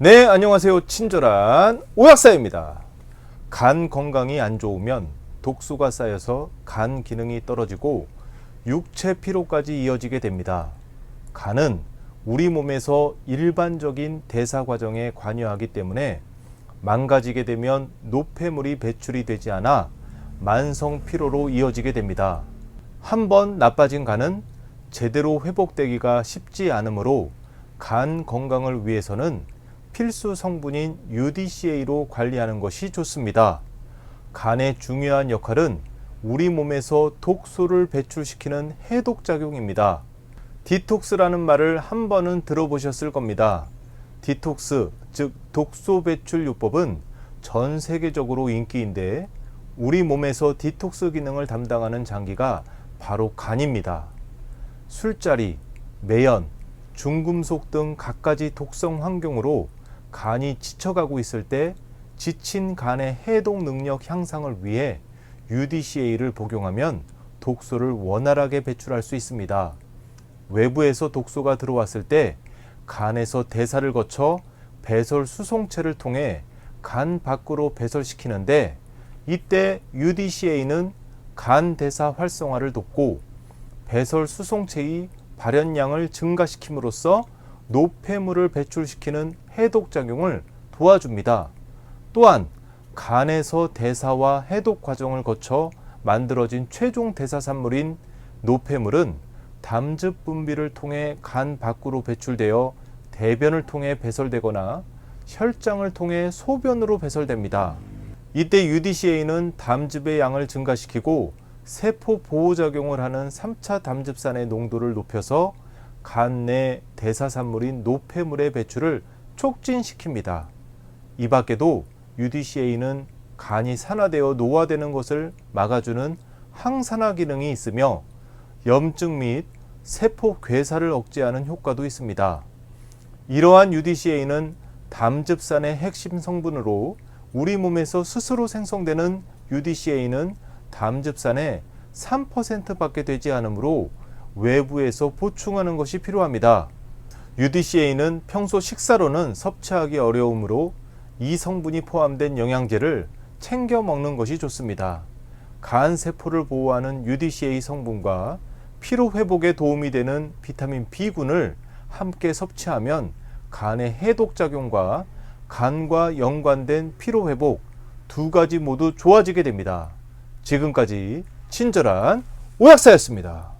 네, 안녕하세요. 친절한 오약사입니다. 간 건강이 안 좋으면 독소가 쌓여서 간 기능이 떨어지고 육체 피로까지 이어지게 됩니다. 간은 우리 몸에서 일반적인 대사 과정에 관여하기 때문에 망가지게 되면 노폐물이 배출이 되지 않아 만성 피로로 이어지게 됩니다. 한번 나빠진 간은 제대로 회복되기가 쉽지 않으므로 간 건강을 위해서는 필수 성분인 UDCA로 관리하는 것이 좋습니다. 간의 중요한 역할은 우리 몸에서 독소를 배출시키는 해독 작용입니다. 디톡스라는 말을 한 번은 들어보셨을 겁니다. 디톡스, 즉 독소 배출 요법은 전 세계적으로 인기인데 우리 몸에서 디톡스 기능을 담당하는 장기가 바로 간입니다. 술자리, 매연, 중금속 등 갖가지 독성 환경으로 간이 지쳐가고 있을 때 지친 간의 해독 능력 향상을 위해 UDCA를 복용하면 독소를 원활하게 배출할 수 있습니다. 외부에서 독소가 들어왔을 때 간에서 대사를 거쳐 배설 수송체를 통해 간 밖으로 배설시키는데 이때 UDCA는 간 대사 활성화를 돕고 배설 수송체의 발현량을 증가시킴으로써 노폐물을 배출시키는 해독 작용을 도와줍니다. 또한 간에서 대사와 해독 과정을 거쳐 만들어진 최종 대사산물인 노폐물은 담즙 분비를 통해 간 밖으로 배출되어 대변을 통해 배설되거나 혈장을 통해 소변으로 배설됩니다. 이때 UDCA는 담즙의 양을 증가시키고 세포 보호 작용을 하는 3차 담즙산의 농도를 높여서 간내 대사산물인 노폐물의 배출을 촉진시킵니다. 이 밖에도 UDCA는 간이 산화되어 노화되는 것을 막아주는 항산화 기능이 있으며 염증 및 세포 괴사를 억제하는 효과도 있습니다. 이러한 UDCA는 담즙산의 핵심 성분으로 우리 몸에서 스스로 생성되는 UDCA는 담즙산의 3%밖에 되지 않으므로 외부에서 보충하는 것이 필요합니다. UDCA는 평소 식사로는 섭취하기 어려우므로 이 성분이 포함된 영양제를 챙겨 먹는 것이 좋습니다. 간 세포를 보호하는 UDCA 성분과 피로 회복에 도움이 되는 비타민 B군을 함께 섭취하면 간의 해독 작용과 간과 연관된 피로 회복 두 가지 모두 좋아지게 됩니다. 지금까지 친절한 오약사였습니다.